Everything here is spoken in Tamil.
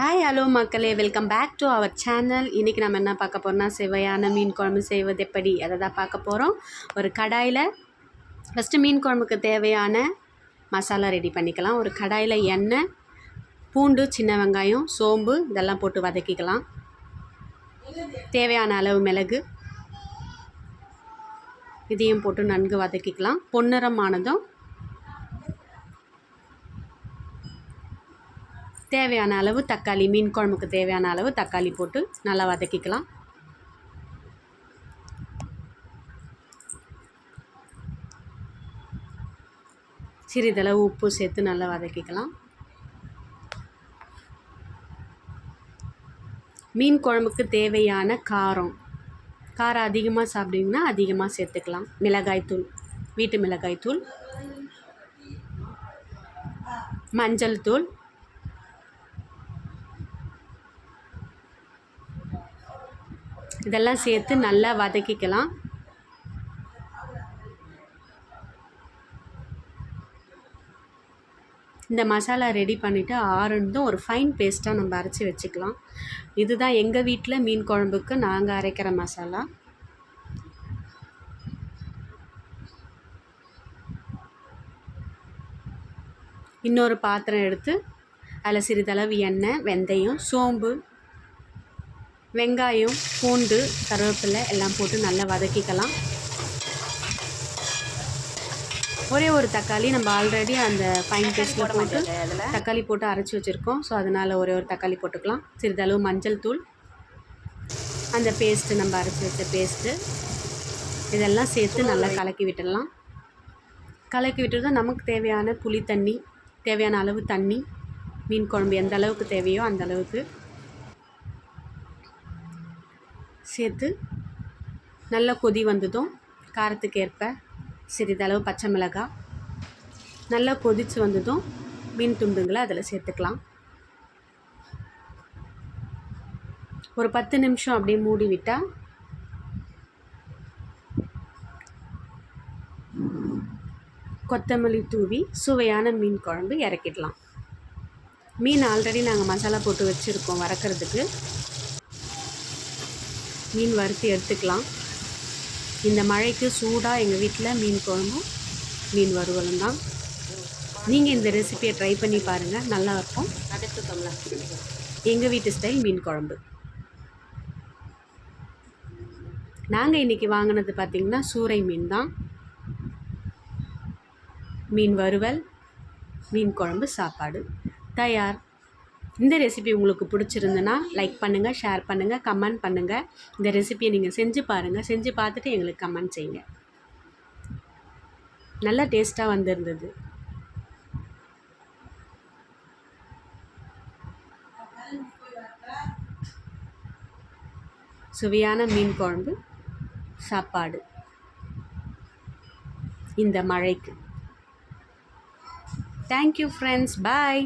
ஹாய் ஹலோ மக்களே. Welcome back to our channel இன்றைக்கி நம்ம என்ன பார்க்க போகிறோம்னா சுவையான மீன் குழம்பு செய்வது எப்படி? அதை தான் பார்க்க போகிறோம் ஒரு கடாயில் ஃபஸ்ட்டு மீன் குழம்புக்கு தேவையான மசாலா ரெடி பண்ணிக்கலாம். ஒரு கடாயில் எண்ணெய் பூண்டு சின்ன வெங்காயம் சோம்பு இதெல்லாம் போட்டு வதக்கிக்கலாம். தேவையான அளவு மிளகு இதையும் போட்டு நன்கு வதக்கிக்கலாம். பொன்னிறமானதும் தேவையான அளவு தக்காளி மீன் குழம்புக்கு தேவையான அளவு தக்காளி போட்டு நல்லா வதக்கிக்கலாம். சிறிதளவு உப்பு சேர்த்து நல்லா வதக்கிக்கலாம். மீன் குழம்புக்கு தேவையான காரம். காரம் அதிகமாக சாப்பிட்டீங்கன்னா அதிகமாக சேர்த்துக்கலாம். மிளகாய்த்தூள் வீட்டு மிளகாய்த்தூள் மஞ்சள் தூள். இதெல்லாம் சேர்த்து நல்லா வதக்கிக்கலாம். இந்த மசாலா ரெடி பண்ணிவிட்டு ஆறுந்தும் ஒரு ஃபைன் பேஸ்ட்டாக நம்ம அரைச்சி வச்சுக்கலாம். இதுதான் எங்கள் வீட்டில் மீன் குழம்புக்கு நாங்கள் அரைக்கிற மசாலா. இன்னொரு பாத்திரம் எடுத்து அதில் சிறிதளவு எண்ணெய் வெந்தயம் சோம்பு வெங்காயம் பூண்டு கருவேப்பிலை எல்லாம் போட்டு நல்லா வதக்கிக்கலாம். ஒரே ஒரு தக்காளி நம்ம ஆல்ரெடி அந்த ஃபைன் பேஸ்ட்டில் போட்டு தக்காளி போட்டு அரைச்சி வச்சுருக்கோம். ஸோ அதனால் ஒரே ஒரு தக்காளி போட்டுக்கலாம். சிறிதளவு மஞ்சள் தூள். அந்த பேஸ்ட்டு நம்ம அரைச்சி வச்ச பேஸ்ட்டு இதெல்லாம் சேர்த்து நல்லா கலக்கி விட்டுடலாம். கலக்கி விட்டுறது நமக்கு தேவையான புளி தண்ணி தேவையான அளவு தண்ணி மீன் குழம்பு எந்த அளவுக்கு தேவையோ அந்த அளவுக்கு சேர்த்து நல்லா கொதி வந்ததும் காரத்துக்கு ஏற்ப சிறிதளவு பச்சை மிளகாய் நல்லா கொதித்து வந்ததும் மீன் துண்டுங்களை அதில் சேர்த்துக்கலாம். ஒரு பத்து நிமிஷம் அப்படியே மூடி விட்டால் கொத்தமல்லி தூவி சுவையான மீன் குழம்பு இறக்கிடலாம். மீன் ஆல்ரெடி நாங்கள் மசாலா போட்டு வச்சுருக்கோம் வறக்கிறதுக்கு. மீன் வறுத்து எடுத்துக்கலாம். இந்த மழைக்கு சூடாக எங்கள் வீட்டில் மீன் குழம்பும் மீன் வறுவலும் தான். நீங்கள் இந்த ரெசிபியை ட்ரை பண்ணி பாருங்கள் நல்லாயிருக்கும் எங்கள் வீட்டு ஸ்டைல் மீன் குழம்பு. நாங்கள் இன்றைக்கி வாங்கினது பார்த்திங்கன்னா சூறை மீன் தான். மீன் வறுவல் மீன் குழம்பு சாப்பாடு. தயார். இந்த ரெசிபி உங்களுக்கு பிடிச்சிருந்துன்னா லைக் பண்ணுங்கள் ஷேர் பண்ணுங்கள் கமெண்ட் பண்ணுங்கள் இந்த ரெசிபியை நீங்கள் செஞ்சு பாருங்கள் செஞ்சு பார்த்துட்டு எங்களுக்கு கமெண்ட் செய்யுங்க. நல்லா டேஸ்ட்டாக வந்திருந்தது. சுவையான மீன் குழம்பு சாப்பாடு. இந்த மழைக்கு. Thank you friends bye